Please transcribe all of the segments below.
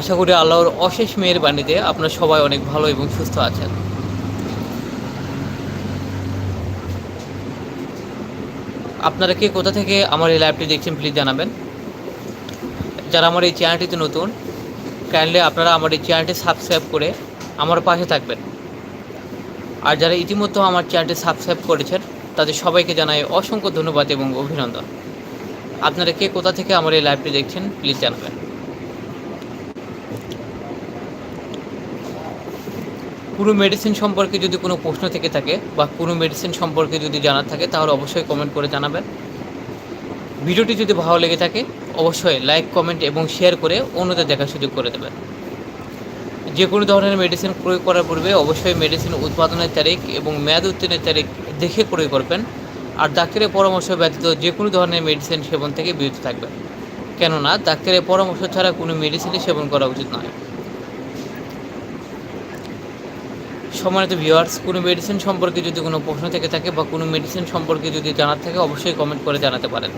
আশা করি আল্লাহর অশেষ মেয়ের বাণীতে আপনারা সবাই অনেক ভালো এবং সুস্থ আছেন। আপনারা কে কোথা থেকে আমার এই লাইভটি দেখছেন প্লিজ জানাবেন। যারা আমার এই চ্যানেলটিতে নতুন কাইন্ডলি আপনারা আমার এই চ্যানেলটি সাবস্ক্রাইব করে আমার পাশে থাকবেন। আর যারা ইতিমধ্যে আমার চ্যানেলটি সাবস্ক্রাইব করেছেন, তাদের সবাইকে জানাই অসংখ্য ধন্যবাদ এবং অভিনন্দন। আপনারা কে কোথা থেকে আমার এই লাইভটি দেখছেন প্লিজ জানাবেন। কোনো মেডিসিন সম্পর্কে যদি কোনো প্রশ্ন থেকে থাকে বা কোনো মেডিসিন সম্পর্কে যদি জানার থাকে, তাহলে অবশ্যই কমেন্ট করে জানাবেন। ভিডিওটি যদি ভালো লেগে থাকে, অবশ্যই লাইক কমেন্ট এবং শেয়ার করে অন্যদের দেখার সুযোগ করে দেবেন। যে কোনো ধরনের মেডিসিন প্রয়োগ করার পূর্বে অবশ্যই মেডিসিন উৎপাদনের তারিখ এবং মেয়াদ উত্তীর্ণের তারিখ দেখে প্রয়োগ করবেন। আর ডাক্তারের পরামর্শ ব্যতীত যে কোনো ধরনের মেডিসিন সেবন থেকে বিরত থাকবেন। কেননা, ডাক্তারের পরামর্শ ছাড়া কোনো মেডিসিনই সেবন করা উচিত নয়। সম্মানিত ভিউয়ার্স কোনো মেডিসিন সম্পর্কে যদি কোনো প্রশ্ন থেকে থাকে বা কোনো মেডিসিন সম্পর্কে যদি জানার থাকে, অবশ্যই কমেন্ট করে জানাতে পারেন।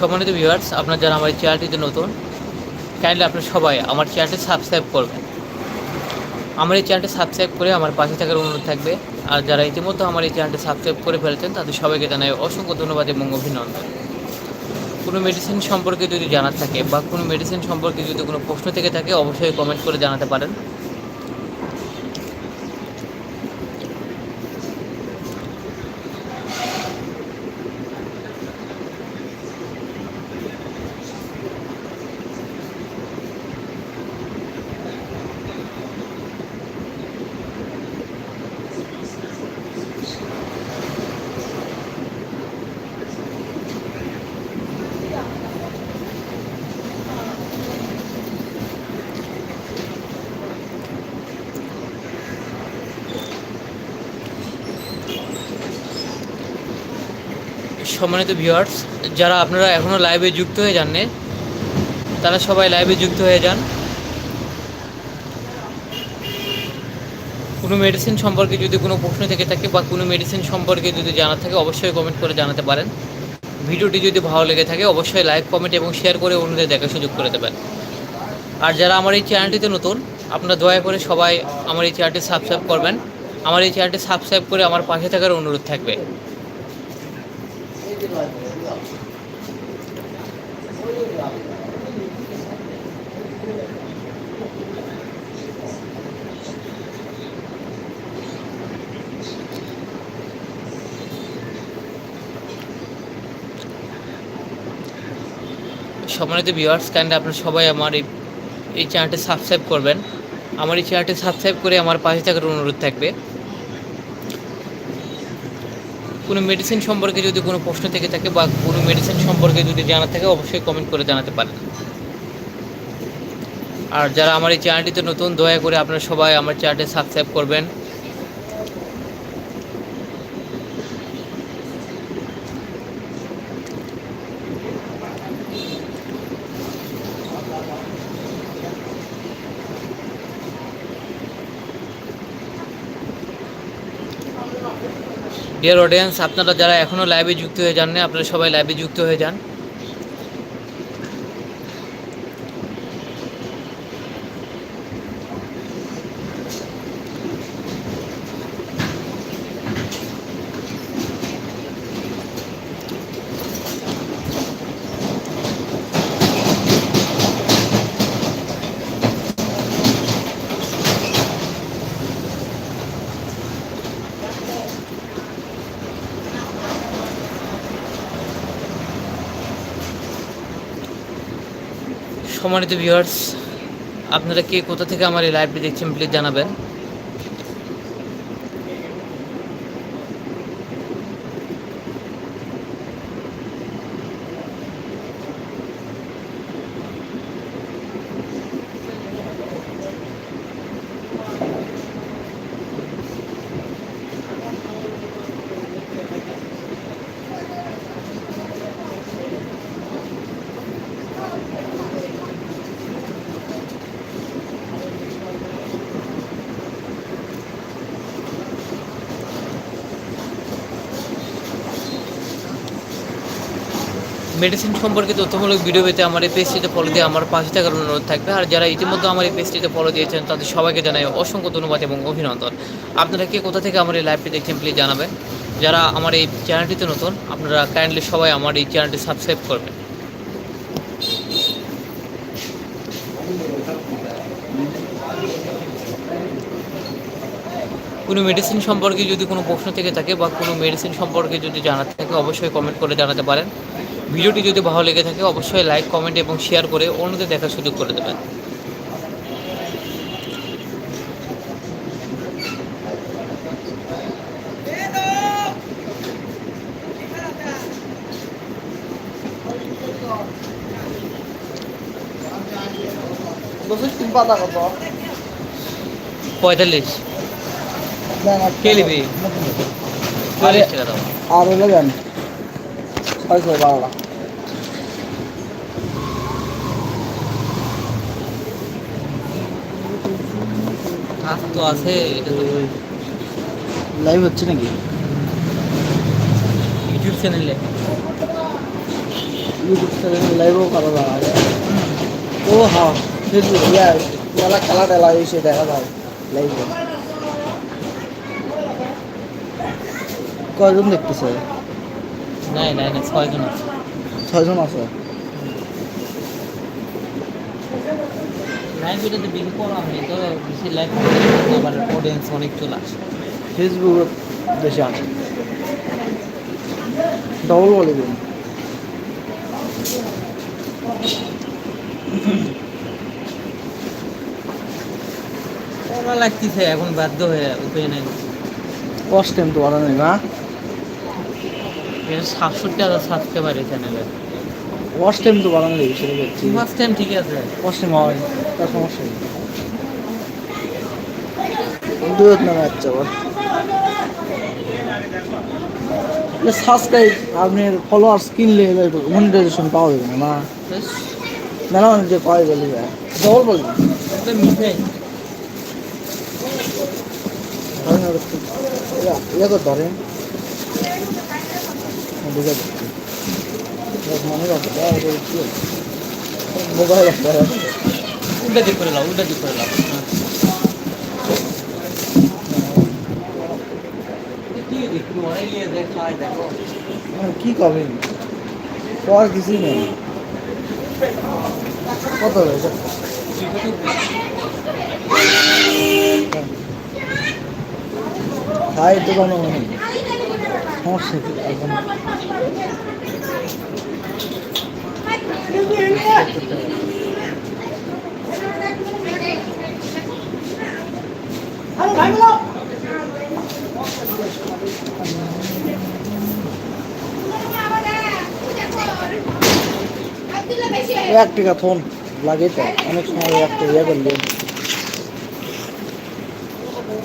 সম্মানিত ভিউয়ার্স আপনার যারা আমার চ্যানেলটিতে নতুন কাইন্ডলি আপনার সবাই আমার চ্যানেলটি সাবস্ক্রাইব করবেন। আমার এই চ্যানেলটি সাবস্ক্রাইব করে আমার পাশে থাকার অনুরোধ থাকবে। আর যারা ইতিমধ্যে আমার এই চ্যানেলটি সাবস্ক্রাইব করে ফেলেছেন, তাদের সবাইকে জানাই অসংখ্য ধন্যবাদ এবং অভিনন্দন। কোনো মেডিসিন সম্পর্কে যদি জানার থাকে বা কোনো মেডিসিন সম্পর্কে যদি কোনো প্রশ্ন থেকে থাকে, অবশ্যই কমেন্ট করে জানাতে পারেন। সম্মানিত ভিউয়ার্স যারা আপনারা এখনও লাইভে যুক্ত হয়ে যাননি, তারা সবাই লাইভে যুক্ত হয়ে যান। কোনো মেডিসিন সম্পর্কে যদি কোনো প্রশ্ন থেকে থাকে বা কোনো মেডিসিন সম্পর্কে যদি জানার থাকে, অবশ্যই কমেন্ট করে জানাতে পারেন। ভিডিওটি যদি ভালো লেগে থাকে, অবশ্যই লাইক কমেন্ট এবং শেয়ার করে অন্যদের দেখার সুযোগ করে দেবেন। আর যারা আমার এই চ্যানেলটিতে নতুন, আপনারা দয়া করে সবাই আমার এই চ্যানেলটি সাবস্ক্রাইব করবেন। আমার এই চ্যানেলটি সাবস্ক্রাইব করে আমার পাশে থাকার অনুরোধ থাকবে। সম্মানিত ভিউয়ার্স কাইন্ডলি আপনারা সবাই আমার এই এই চ্যানেলটি সাবস্ক্রাইব করবেন। আমার এই চ্যানেলটি সাবস্ক্রাইব করে আমার পাশে থাকার অনুরোধ থাকবে। কোনো মেডিসিন সম্পর্কে যদি কোনো প্রশ্ন থেকে থাকে বা কোনো মেডিসিন সম্পর্কে যদি জানা থাকে, অবশ্যই কমেন্ট করে জানাতে পারেন। আর যারা আমার এই চ্যানেলটিতে নতুন, দয়া করে আপনারা সবাই আমার চ্যানেলটি সাবস্ক্রাইব করবেন। ডিয়ার অডিয়েন্স আপনারা যারা এখনও লাইভে যুক্ত হয়ে যাননি, আপনারা সবাই লাইভে যুক্ত হয়ে যান। সম্মানিত ভিউয়ার্স আপনারা কে কোথা থেকে আমার এই লাইভটি দেখছেন প্লিজ জানাবেন। মেডিসিন সম্পর্কে তথ্যমূলক ভিডিও পেতে আমার এই পেজটিতে ফলো দিয়ে আমার পাশে থাকার অনুরোধ থাকবে। আর যারা ইতিমধ্যে আমার এই পেজটিতে ফলো দিয়েছেন, তাদের সবাইকে জানাই অসংখ্য ধন্যবাদ এবং অভিনন্দন। আপনারা কে কোথা থেকে আমার এই লাইভটি দেখছেন প্লিজ জানাবেন। যারা আমার এই চ্যানেলটিতে নতুন, আপনারা কাইন্ডলি সবাই আমার এই চ্যানেলটি সাবস্ক্রাইব করবেন। কোনো মেডিসিন সম্পর্কে যদি কোনো প্রশ্ন থেকে থাকে বা কোনো মেডিসিন সম্পর্কে যদি জানার থাকে, অবশ্যই কমেন্ট করে জানাতে পারেন। ভিডিওটি যদি ভালো লেগে থাকে অবশ্যই লাইক কমেন্ট এবং শেয়ার করে অন্যদের দেখার সুযোগ করে দেবেন পঁয়তাল্লিশ কে নিবি? আরে চল্লিশ টাকা দাও আর হলো বারোটা কাজ তো আছে এটা তো লাইভ হচ্ছে নাকি? ইউটিউব চ্যানেলে ইউটিউব চ্যানেলে লাইভও করা যায়। ও হ্যাঁ ইয়া খেলা টেলা এসে দেখা যায় লাইভে কয়জন দেখতেছে? নাই নাই না ছয়জন আছে। ছয়জন আছে? লাইভ ভিডিওতে বেশি করা তো বেশি লাইভ আবার অডিয়েন্স অনেক চলে আসে। ফেসবুক দেশে আছে ডবল বলে করা লাগতেছে এখন বাধ্য হয়ে উপায় নেই। কষ্ট টাইম তো বাড়ানো না? সাতষট্টি হাজার সাবস্ক্রাইবার এই চ্যানেলে ওয়াশ টাইম তো বাড়ানো যাবে সেটা দেখছি ফার্স্ট টাইম ঠিক আছে। ওয়াশ টাইম হয়। তার সমস্যা নেই। নামে যাচ্ছে আবার সাবস্ক্রাইব আপনার ফলোয়ার্স কিনলে মনিটাইজেশন পাওয়া যাবে না। না না যে পাওয়া গেলে ডবল বলি ইয়ে ধরেন। বুঝা যাচ্ছে মনে রাখতে মোবাইল উল্টা দিক করে লাও উল্টা দিক করে লাও হ্যাঁ। কি করবেন পর কিছুই নেই কত হয়েছে খাই তো কোনো সমস্যা কি? এখন এক টাকা ফোন লাগে তো অনেক সময় একটা ইয়ে করলে।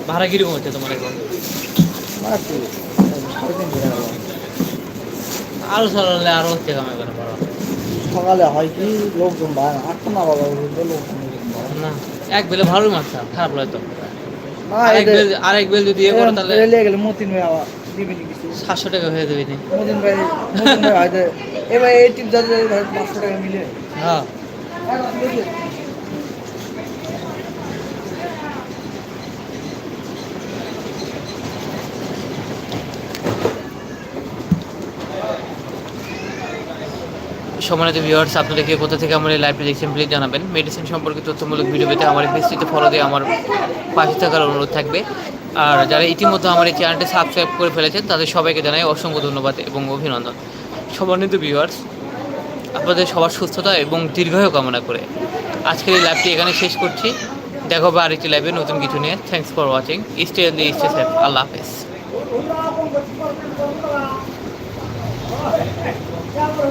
ভাড়া কীরকম হচ্ছে তোমার এখন? তিনশো টাকা আরও হচ্ছে কামাই করে সকালে হয় কি লোকজন আটটা না বাবা লোকজন না এক বেলে ভালোই মাছ খারাপ লাগে তো। আরেক বেল যদি ইয়ে করো তাহলে রেলে গেলে মতিন ভাই আবার দিবেন কিছু? সাতশো টাকা হয়ে যাবে মতিন ভাই মতিন ভাই হয়তো এবার এই টিপ যাতে পাঁচশো টাকা মিলে। হ্যাঁ। সম্মানিত ভিউয়ার্স আপনারা কে কোথা থেকে আমার এই লাইভটি দেখছেন প্লিজ জানাবেন। মেডিসিন সম্পর্কে তথ্যমূলক ভিডিও পেতে আমার পেজটিতে ফলো দিয়ে আমার পাশে থাকার অনুরোধ থাকবে। আর যারা ইতিমধ্যে আমার এই চ্যানেলটি সাবস্ক্রাইব করে ফেলেছেন, তাদের সবাইকে জানাই অসংখ্য ধন্যবাদ এবং অভিনন্দন। সম্মানিত ভিউয়ার্স আপনাদের সবার সুস্থতা এবং দীর্ঘায়ু কামনা করে আজকের এই লাইভটি এখানে শেষ করছি। দেখা হবে আরেকটি লাইভে নতুন কিছু নিয়ে। Thanks for watching stay healthy stay safe আল্লাহ হাফেজ। Ya, por